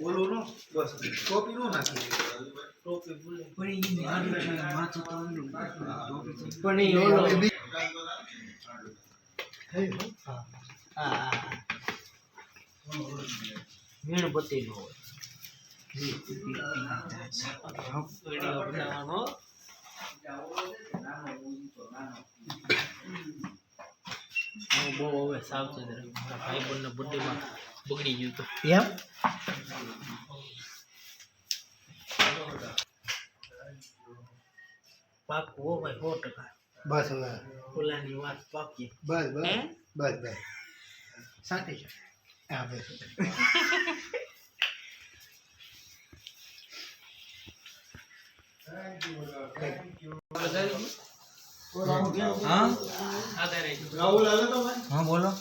ઓલું બસ ટોપી નો નાખી પણ ઈ ઓલો મીણબત્તી નો હોય બનાવવાનો બહુ હવે સાવચેત રહ્યો ભાઈ બંને બર્થડેમાં બગડી ગયું હતું. એમ? પાકું હો ભાઈ સો ટકા. બસ હવે. ઓલાની વાત પાકી બસ બસ. બસ બસ. શાંતિ છે. હા બસ ભાઈ હા? બોલો.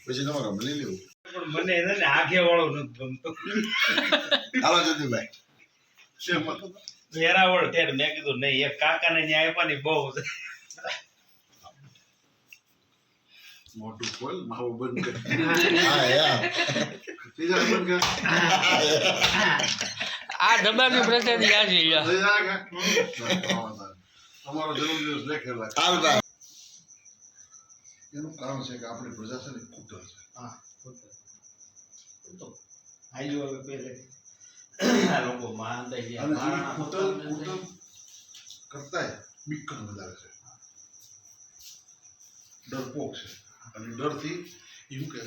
પછી તમારે મળી લેવું. મને એને આગે વાળો નથી ગમતો. હાલો જતીભાઈ ભાઈ વેરાવળ ત્યારે મેં કીધું નહીં એક કાકાને ન્યાય આપવાની બહુ છે. મોટું ખોલ માવો બંધ કર ત્રીજા બંધ કર આ ડબ્બાની પ્રસાદી આ છે લ્યો. લઈ જા કે? તમારો જન્મદિવસ લેખેલા એનું કારણ છે કે આપણી પ્રજા છે ને કુટર છે હા આયુ હવે પહેલે આ લોકો માનતા ગયા કુટર કુટર કરતાંય બીકણ વધારે છે ડરપોક છે અને ડરથી એવું કે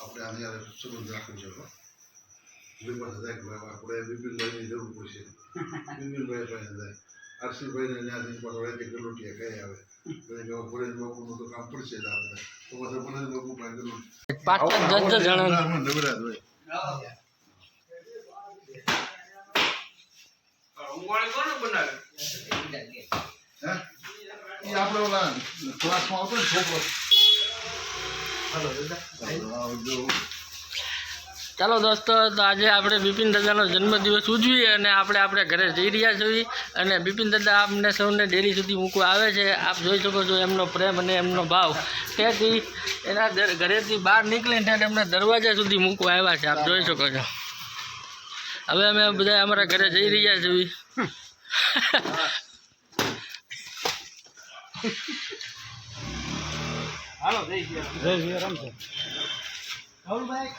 આપણે આને યાર સંબંધ રાખવું છે હો. એટલે કે આપણે બિપિનભાઈની જરૂર પડશે. બિપિનભાઈ પાસે જાય આરસીભાઈને ત્યાંથી પાછો ગલોટિયા કઈ આવે? આપણે ઓલા ક્લાસમાં આવતો ને છોકરો. ચાલો દોસ્તો તો આજે આપણે બિપિન દાદાનો જન્મદિવસ ઉજવીએ અને આપણે આપણે ઘરે જઈ રહ્યા છીએ. અને બિપિન દાદા આપને સૌને ડેરી સુધી મૂકવા આવે છે. આપ જોઈ શકો છો એમનો પ્રેમ અને એમનો ભાવ. તેથી એના ઘરેથી બહાર નીકળીને એમના એમને દરવાજા સુધી મૂકવા આવ્યા છે. આપ જોઈ શકો છો. હવે અમે બધા અમારા ઘરે જઈ રહ્યા છીએ. હાલો જઈ ગયા જય જય રમશે રાહુલભાઈ